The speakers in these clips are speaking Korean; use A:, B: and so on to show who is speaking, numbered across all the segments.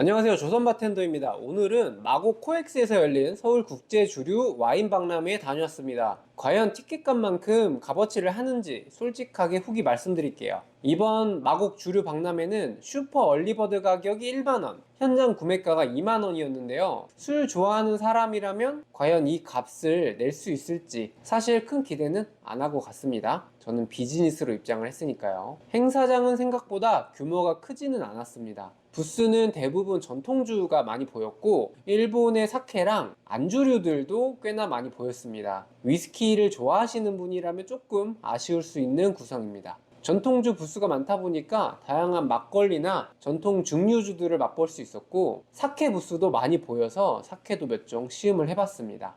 A: 안녕하세요. 조선 바텐더입니다. 오늘은 마곡 코엑스에서 열린 서울 국제 주류 와인 박람회에 다녀왔습니다. 과연 티켓값만큼 값어치를 하는지 솔직하게 후기 말씀드릴게요. 이번 마곡 주류 박람회는 슈퍼 얼리버드 가격이 1만원, 현장 구매가가 2만원이었는데요. 술 좋아하는 사람이라면 과연 이 값을 낼 수 있을지 사실 큰 기대는 안 하고 갔습니다. 저는 비즈니스로 입장을 했으니까요. 행사장은 생각보다 규모가 크지는 않았습니다. 부스는 대부분 전통주가 많이 보였고 일본의 사케랑 안주류들도 꽤나 많이 보였습니다. 위스키를 좋아하시는 분이라면 조금 아쉬울 수 있는 구성입니다. 전통주 부스가 많다 보니까 다양한 막걸리나 전통 증류주들을 맛볼 수 있었고 사케 부스도 많이 보여서 사케도 몇 종 시음을 해봤습니다.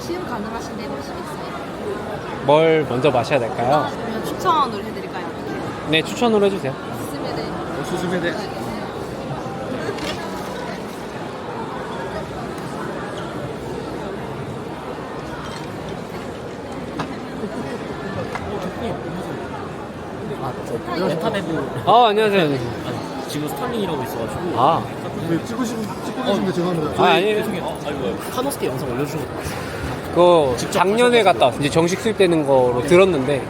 B: 시음 가능하신 대로 하시겠어요?
A: 뭘 먼저 마셔야 될까요?
B: 추천을 해드릴까요?
A: 네 추천으로 해주세요.
B: 스메데
C: 수수메
D: 메타베브
A: 아 안녕하세요.
D: 지금 스탈린이라고 있어가지고
A: 아,
C: 네, 찍으시고 찍고 계신데 죄송합니다.
A: 아 아니에요.
D: 죄송해요 아이고 카노스케 영상 올려주신 거 봤어요
A: 그 작년에 갔다 왔어요. 이제 정식 수입되는 거로 들었는데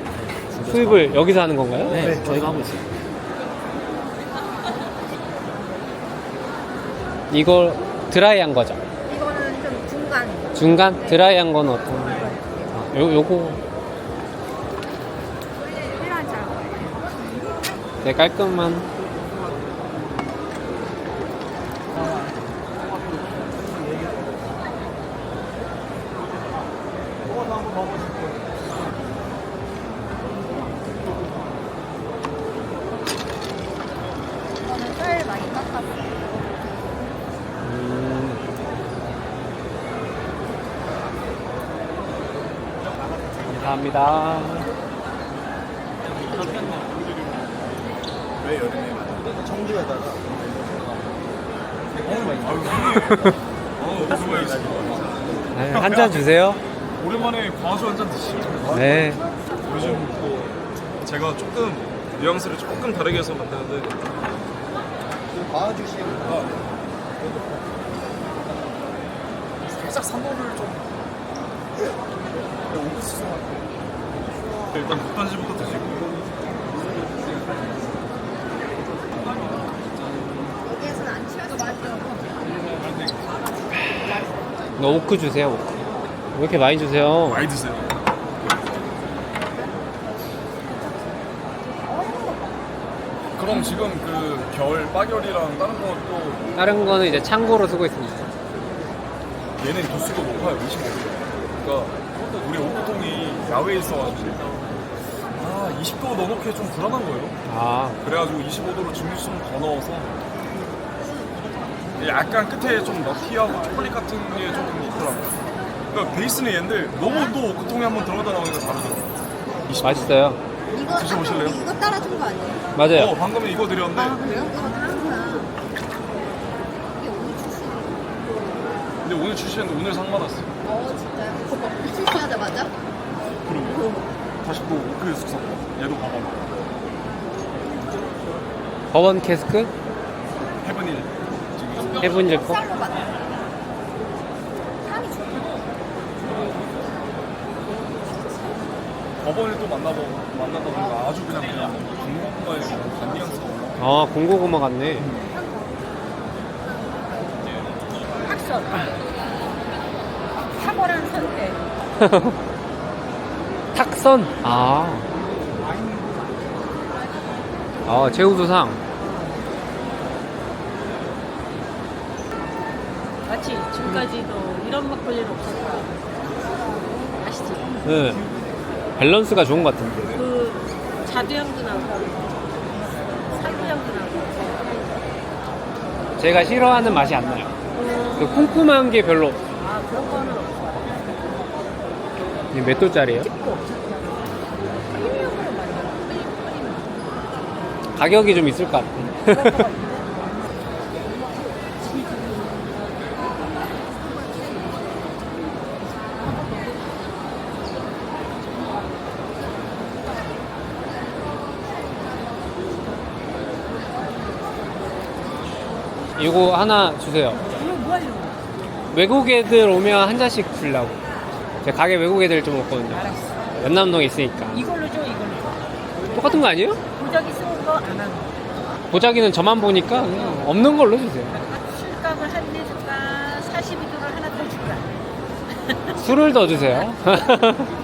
A: 수입을 여기서 하는 건가요?
D: 네, 저희가 하고 있어요
A: 이걸 드라이한 거죠.
B: 이거는 좀 중간
A: 중간 드라이한 건 어떤? 아, 요 요거 잘네 깔끔한.
B: 이거는 쌀 많이 깎았어요
A: 음, 감사합니다.
C: 청주에다가
A: 네, 한잔 주세요.
E: 오랜만에 과수 한 잔 드시죠.
A: 네.
E: 요즘 또 제가 조금 뉘앙스를 조금 다르게 해서 만드는데
C: 봐주시면
E: 살짝 산도를 좀 오브스성하게 일단 국단지부터 드시고
B: 여기에서는 안 취해서 맛있어요
A: 너 오크 주세요. 오크. 왜 이렇게 많이 주세요?
E: 많이 드세요. 그럼 지금 그 겨울 빠결이랑 다른 것도
A: 다른 거는 이제 창고로 쓰고 있습니다.
E: 얘는 도수가 높아요 25도 그러니까 우리 오크통이 야외에 있어가지고 아 20도 넣어놓기에 좀 불안한 거예요
A: 아,
E: 그래가지고 25도로 증류수를 더 넣어서 약간 끝에 좀 너티하고 초콜릿 같은 게 조금 있더라고요 그러니까 베이스는 얘인데 너무 또 오크통에 한번 들어가다 나오니까 다르더라고요 20도.
A: 맛있어요.
B: 이거
E: 드셔보실래요?
B: 우리 이거 따라준 거 아니에요?
A: 맞아요.
E: 어 방금 이거 드렸는데
B: 아 그래요? 이거 거야 이게 오늘 출시
E: 근데 오늘 출시했는데 오늘 상 받았어요
B: 어 진짜요? 출시하자마자?
E: 그리고 다시 또 오크 숙성 얘도 봐봐
A: 버번 캐스크
E: 헤븐일
B: 쌀로 만든 향이 좋다
E: 법원을 또 만나보 만나다 보니까 아주 그냥 그냥 중국과의 단뉘앙스가 올라
A: 아, 공고구마 같네.
B: 탁션 탁월한 선택
A: 탁선. 아. 아, 제우도상.
F: 마치 지금까지도 이런 막걸리는 없었다. 아시죠?
A: 네. 밸런스가 좋은 것 같은데.
F: 그 자두향도 나고 산두향도 나고
A: 제가 싫어하는 맛이 안 나요. 그 쿰쿰한 게 별로.
F: 아 그런 거는 없어.
A: 이게 몇 도짜리예요? 가격이 좀 있을 것 같아. 이거 하나 주세요.
F: 이거 뭐 하려고?
A: 외국 애들 오면 한 잔씩 주려고. 제가 가게 외국 애들 좀 먹거든요. 연남동에 있으니까.
F: 이걸로 줘, 이걸로.
A: 똑같은 거 아니에요?
F: 보자기 쓰는 거 안 하고.
A: 보자기는 저만 보니까 그냥 없는 걸로 주세요.
F: 술값을 한대 줄까? 42도를 하나 더 줄까?
A: 술을 더 주세요.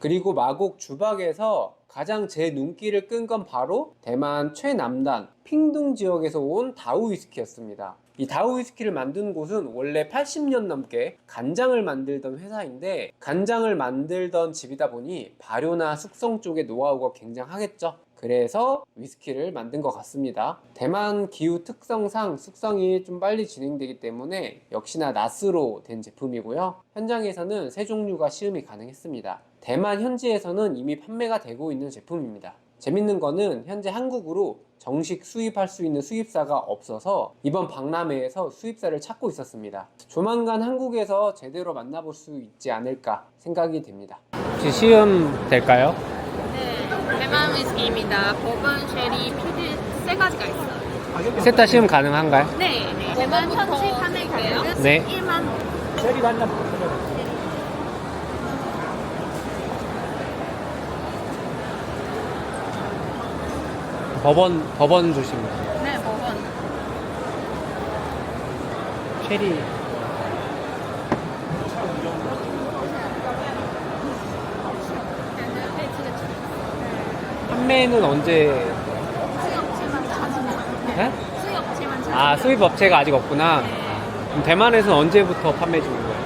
A: 그리고 마곡 주박에서 가장 제 눈길을 끈 건 바로 대만 최남단 핑둥 지역에서 온 다우 위스키였습니다. 이 다우 위스키를 만든 곳은 원래 80년 넘게 간장을 만들던 회사인데 간장을 만들던 집이다 보니 발효나 숙성 쪽의 노하우가 굉장하겠죠. 그래서 위스키를 만든 것 같습니다. 대만 기후 특성상 숙성이 좀 빨리 진행되기 때문에 역시나 낫으로 된 제품이고요. 현장에서는 세 종류가 시음이 가능했습니다. 대만 현지에서는 이미 판매가 되고 있는 제품입니다. 재밌는 거는 현재 한국으로 정식 수입할 수 있는 수입사가 없어서 이번 박람회에서 수입사를 찾고 있었습니다. 조만간 한국에서 제대로 만나볼 수 있지 않을까 생각이 됩니다. 혹시 시음 될까요?
G: 네, 대만 위스키입니다. 버번, 쉐리, 피드 세 가지가 있어요.
A: 셋 다 시음 가능한가요?
G: 네, 네. 대만 현지 판매 가격은
A: 네.
G: 1만 원.
A: 법원 법원 조심.
G: 네, 버번.
A: 체리. 판매는 언제?
G: 찾으면
A: 네?
G: 찾으면
A: 아 수입 업체가 아직 없구나. 그럼 대만에서는 언제부터 판매 중인 거예요?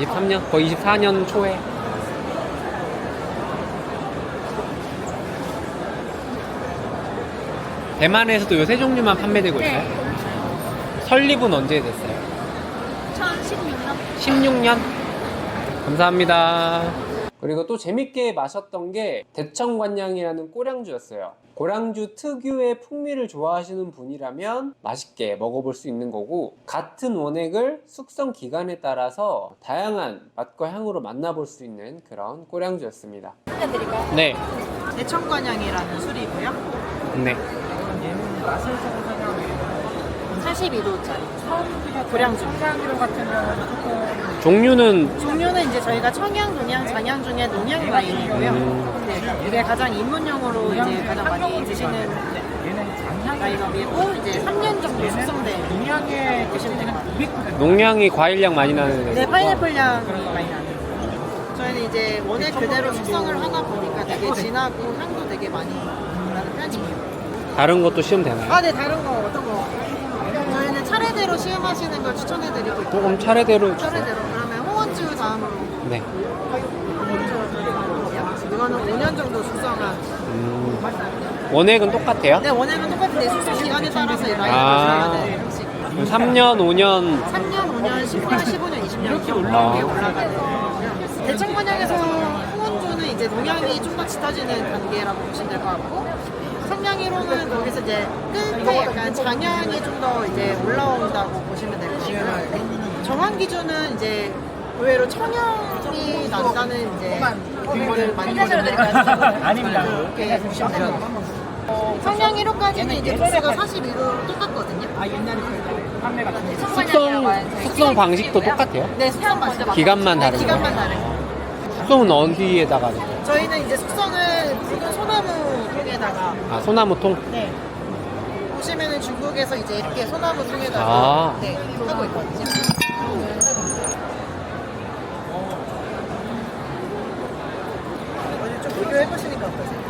G: 2023년 말
A: 23년? 거의 24년 초에. 대만에서도 요 세 종류만 판매되고 있어요?
G: 네.
A: 설립은 언제 됐어요?
G: 2016년
A: 16년? 감사합니다. 그리고 또 재밌게 마셨던 게 대청관량이라는 꼬량주였어요. 고량주 특유의 풍미를 좋아하시는 분이라면 맛있게 먹어볼 수 있는 거고 같은 원액을 숙성 기간에 따라서 다양한 맛과 향으로 만나볼 수 있는 그런 꼬량주였습니다. 네,
H: 대청관향이라는 술이고요.
A: 네.
H: 42도짜리 고량주.
A: 종류는
H: 종류는 이제 저희가 청양, 동양, 잔향 중에 농양 라인이고요.
A: 음.
H: 네, 이게 가장 입문용으로 이제 가장 많이 드시는 라인업이고 이제 3년 정도 숙성된 농양에 드시면 될것 같아요.
A: 농량이 과일량 많이 나는
H: 네, 파인애플 향 많이 나는. 저희는 이제 원액 그대로 숙성을 하다 보니까 되게 진하고 향도 되게 많이 나는 편이에요.
A: 다른 것도 시험 되나요?
H: 아, 네, 다른 거 어떤 거? 저희는 차례대로 시음하시는 걸 추천해드리고 있고
A: 조금 차례대로 주세요.
H: 차례대로 그러면 홍원주 다음으로
A: 네.
H: 이거는 5년 정도 숙성한
A: 음, 원액은 똑같아요?
H: 네 원액은 똑같은데 숙성 기간에 따라서 이
A: 아.
H: 되는 형식
A: 그럼 3년, 5년
H: 3년, 5년, 10년, 15년, 20년 이렇게
A: 올라가요?
H: 올라가는 거고요 대청관역에서 홍원주는 이제 농양이 좀 더 짙어지는 단계라고 보시면 될 것 같고 성냥이로는 거기서 이제 끝에 약간 장향이 좀 더 이제 올라온다고 보시면 될 거고요. 정황 기준은 이제 의외로 청향이 난다는 이제 분들 많이 보시면 아닙니다. 이렇게 보시면 돼요. 성냥 1호까지는 이제 도수가 42도 똑같거든요. 아 옛날에
A: 숙성, 숙성 방식도 똑같아요?
H: 네 숙성 방식
A: 기간만 다른
H: 네,
A: 거예요?
H: 기간만 다른 거.
A: 숙성은 어디에다가 넣어요?
H: 저희는 이제 숙성을 붉은 소나무 통에다가
A: 아, 소나무 통?
H: 네. 보시면은 중국에서 이제 이렇게 소나무 통에다가
A: 아.
H: 네, 하고 있거든요. 오늘 좀 비교해 보시니까 어떠세요?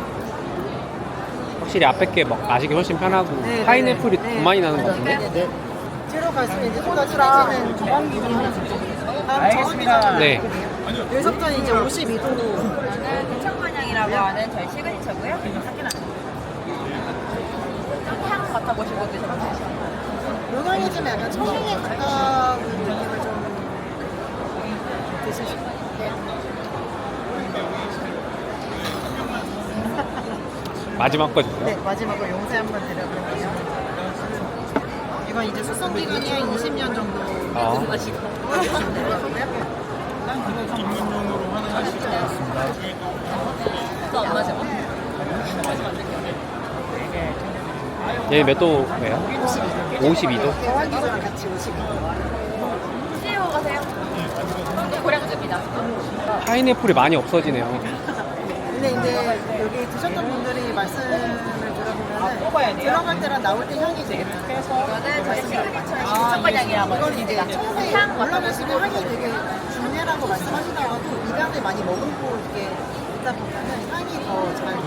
A: 확실히 앞에 게 막 마시기 훨씬 편하고
H: 네,
A: 파인애플이
H: 네, 네.
A: 더 많이 나는 것 같은데?
H: 네, 네. 뒤로 갈수록 이제 진해지는 정황 기준이 하나 다음 정황
A: 네.
H: 서부터는 이제 52도로
I: 대청관향이라고 하는 저희 시그니처고요. 향 맡아보시고 드셔보세요.
H: 용량이 좀 약간 청량에 가까운 느낌을 좀 드시죠.
A: 마지막 거 주세요.
H: 네, 마지막으로 용세 한번 드려볼게요. 이건 이제 숙성 기간이 한 20년 정도
A: 아.
H: 보여주시면 될것 같고요.
A: 얘 몇 도 예요? 52도?
H: 대화기조랑 같이 52도.
I: CEO 가세요? 고량주입니다.
A: 파인애플이 많이 없어지네요.
H: 근데 이제 여기 드셨던 분들이 말씀 을 들어보면 들어갈 때랑 나올 때 향이 되게
I: 이거는 저희 시그니처의 청천관양이라고
H: 이건 이제
I: 향
H: 올라가시는 향이 되게 중요하다고 말씀하시다가도 입안에 많이 머금고 이렇게 있다 보면은 향이 더잘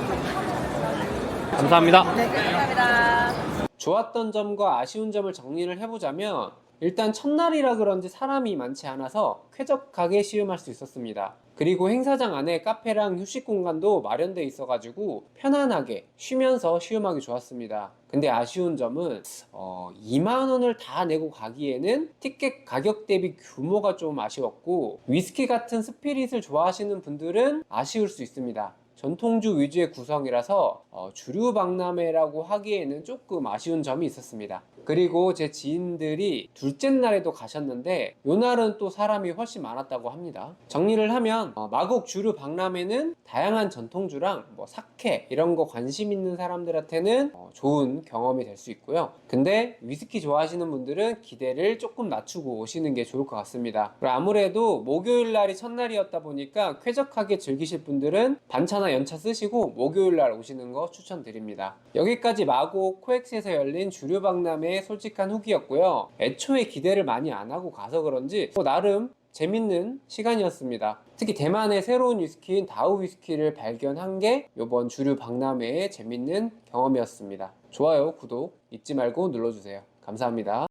A: 감사합니다.
H: 네.
I: 감사합니다.
A: 좋았던 점과 아쉬운 점을 정리를 해보자면 일단 첫날이라 그런지 사람이 많지 않아서 쾌적하게 시음할 수 있었습니다. 그리고 행사장 안에 카페랑 휴식 공간도 마련돼 있어가지고 편안하게 쉬면서 시음하기 좋았습니다. 근데 아쉬운 점은 어, 2만 원을 다 내고 가기에는 티켓 가격 대비 규모가 좀 아쉬웠고 위스키 같은 스피릿을 좋아하시는 분들은 아쉬울 수 있습니다. 전통주 위주의 구성이라서 어, 주류 박람회라고 하기에는 조금 아쉬운 점이 있었습니다. 그리고 제 지인들이 둘째 날에도 가셨는데 요 날은 또 사람이 훨씬 많았다고 합니다. 정리를 하면 어, 마곡 주류 박람회는 다양한 전통주랑 뭐 사케 이런 거 관심 있는 사람들한테는 어, 좋은 경험이 될 수 있고요. 근데 위스키 좋아하시는 분들은 기대를 조금 낮추고 오시는 게 좋을 것 같습니다. 아무래도 목요일 날이 첫날이었다 보니까 쾌적하게 즐기실 분들은 반차나 연차 쓰시고 목요일 날 오시는 거 추천드립니다. 여기까지 마곡 코엑스에서 열린 주류 박람회 의 솔직한 후기였고요. 애초에 기대를 많이 안 하고 가서 그런지 뭐 나름 재밌는 시간이었습니다. 특히 대만의 새로운 위스키인 다우 위스키를 발견한 게 이번 주류 박람회의 재밌는 경험이었습니다. 좋아요, 구독 잊지 말고 눌러주세요. 감사합니다.